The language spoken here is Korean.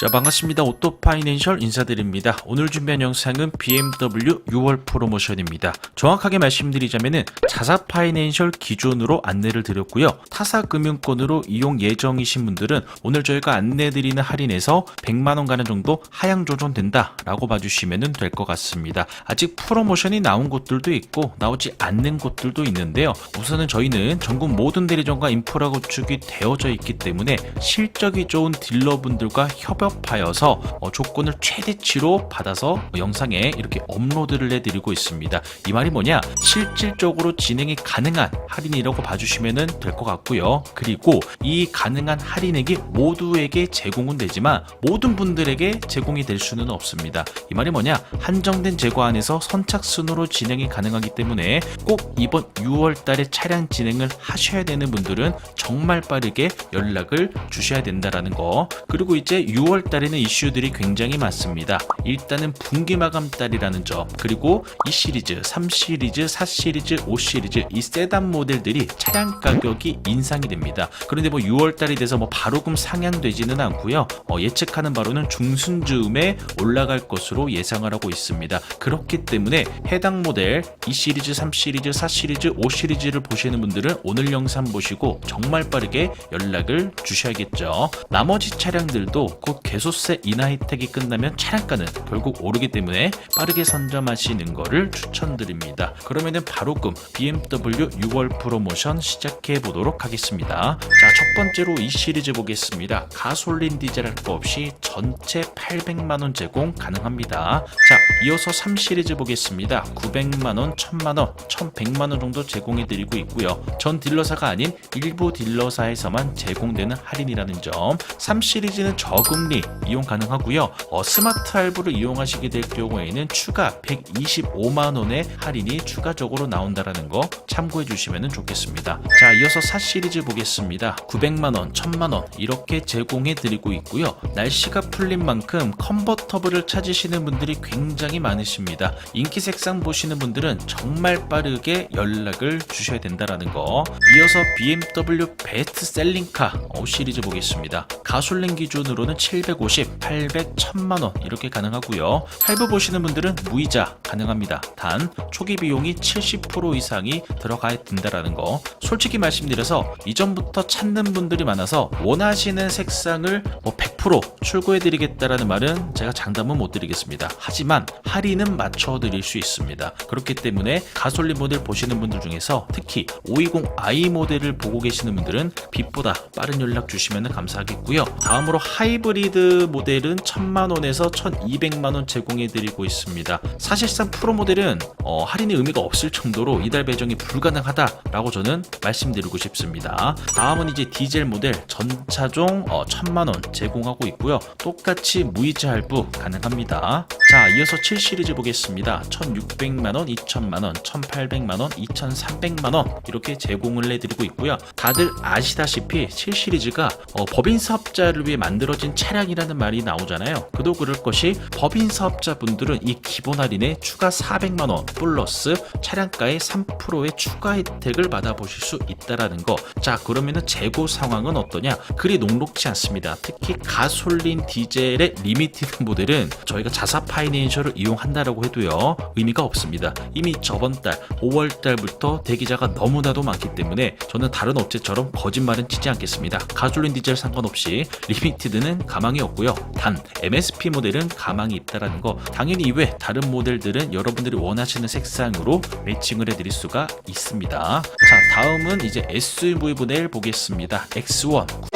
자 반갑습니다. 오토 파이낸셜 인사드립니다. 오늘 준비한 영상은 BMW 6월 프로모션입니다. 정확하게 말씀드리자면은 자사 파이낸셜 기준으로 안내를 드렸고요. 타사 금융권으로 이용 예정이신 분들은 오늘 저희가 안내드리는 할인에서 100만원 가는 정도 하향 조정된다 라고 봐주시면 될 것 같습니다. 아직 프로모션이 나온 곳들도 있고 나오지 않는 곳들도 있는데요. 우선은 저희는 전국 모든 대리점과 인프라 구축이 되어져 있기 때문에 실적이 좋은 딜러분들과 협업 하여서 어, 조건을 최대치로 받아서 어, 영상에 이렇게 업로드를 해드리고 있습니다. 이 말이 뭐냐? 실질적으로 진행이 가능한 할인이라고 봐주시면 될 것 같고요. 그리고 이 가능한 할인액이 모두에게 제공은 되지만 모든 분들에게 제공이 될 수는 없습니다. 이 말이 뭐냐? 한정된 재고 안에서 선착순으로 진행이 가능하기 때문에 꼭 이번 6월 달에 차량 진행을 하셔야 되는 분들은 정말 빠르게 연락을 주셔야 된다라는 거. 그리고 이제 6월 달에는 이슈들이 굉장히 많습니다. 일단은 분기 마감 달이라는 점. 그리고 이 시리즈, 3 시리즈, 4 시리즈, 5 시리즈 이 세단 모델들이 차량 가격이 인상이 됩니다. 그런데 뭐 6월 달이 돼서 뭐 바로금 상향되지는 않고요. 어, 예측하는 바로는 중순쯤에 올라갈 것으로 예상을 하고 있습니다. 그렇기 때문에 해당 모델 2 시리즈, 3 시리즈, 4 시리즈, 5 시리즈를 보시는 분들은 오늘 영상 보시고 정말 빠르게 연락을 주셔야겠죠. 나머지 차량들도 곧 개소세 인하 혜택이 끝나면 차량가는 결국 오르기 때문에 빠르게 선점하시는 것을 추천드립니다. 그러면은 바로금 BMW 6월 프로모션 시작해 보도록 하겠습니다. 자, 첫 번째로 이 시리즈 보겠습니다. 가솔린 디젤 할 거 없이 전체 800만 원 제공 가능합니다. 자, 이어서 3 시리즈 보겠습니다. 900만 원, 1000만 원, 1100만 원 정도 제공해 드리고 있고요. 전 딜러사가 아닌 일부 딜러사에서만 제공되는 할인이라는 점. 3 시리즈는 저금리 이용 가능하고요. 어, 스마트 할부를 이용하시게 될 경우에는 추가 125만 원의 할인이 추가적으로 나온다라는 거 참고해 주시면 좋겠습니다. 자, 이어서 4 시리즈 보겠습니다. 900만 원, 1000만 원 이렇게 제공해 드리고 있고요. 날씨가 풀린 만큼 컨버터블을 찾으시는 분들이 굉장히 많으십니다. 인기 색상 보시는 분들은 정말 빠르게 연락을 주셔야 된다라는 거. 이어서 BMW 베스트 셀링카 5 시리즈 보겠습니다. 가솔린 기준으로는 750, 800, 1000만 원 이렇게 가능하고요. 할부 보시는 분들은 무이자 가능합니다. 단 초기 비용이 70% 이상이 들어가야 된다라는 거. 솔직히 말씀드려서 이전부터 찾는 분들이 많아서 원하시는 색상을 뭐100% 출고해 드리겠다라는 말은 제가 장담은 못 드리겠습니다. 하지만 할인은 맞춰 드릴 수 있습니다. 그렇기 때문에 가솔린 모델 보시는 분들 중에서 특히 520i 모델을 보고 계시는 분들은 빛보다 빠른 연락 주시면 감사하겠고요. 다음으로 하이브리드 모델은 1000만원에서 1200만원 제공해 드리고 있습니다. 사실상 프로 모델은 어, 할인의 의미가 없을 정도로 이달 배정이 불가능하다라고 저는 말씀드리고 싶습니다. 다음은 이제 디젤 모델 전차종 어, 1000만원 제공하고 있고요. 똑같이 무이자 할부 가능합니다. 자, 이어서 7 시리즈 보겠습니다. 1600만원, 2000만원, 1800만원, 2300만원 이렇게 제공을 해드리고 있고요. 다들 아시다시피 7 시리즈가 어, 법인 사업자를 위해 만들어진 차량이라는 말이 나오잖아요. 그도 그럴 것이 법인 사업자분들은 이 기본 할인에 추가 400만원 플러스 차량가의 3%의 추가 혜택을 받아보실 수 있다라는 거. 자, 그러면은 재고 상황은 어떠냐? 그리 녹록지 않습니다. 특히 가솔린 디젤의 리미티드 모델은 저희가 자사 파이낸셜을 이용한다라고 해도요 의미가 없습니다. 이미 저번 달 5월 달부터 대기자가 너무나도 많기 때문에 저는 다른 업체처럼 거짓말은 치지 않겠습니다. 가솔린 디젤 상관없이 리미티드는 가망이 없고요. 단 MSP 모델은 가망이 있다라는 거. 당연히 이외 다른 모델들은 여러분들이 원하시는 색상으로 매칭을 해드릴 수가 있습니다. 자 다음은 이제 SUV 모델 보겠습니다. X1